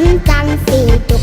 นจังสี่จุก